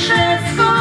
Rzeszewską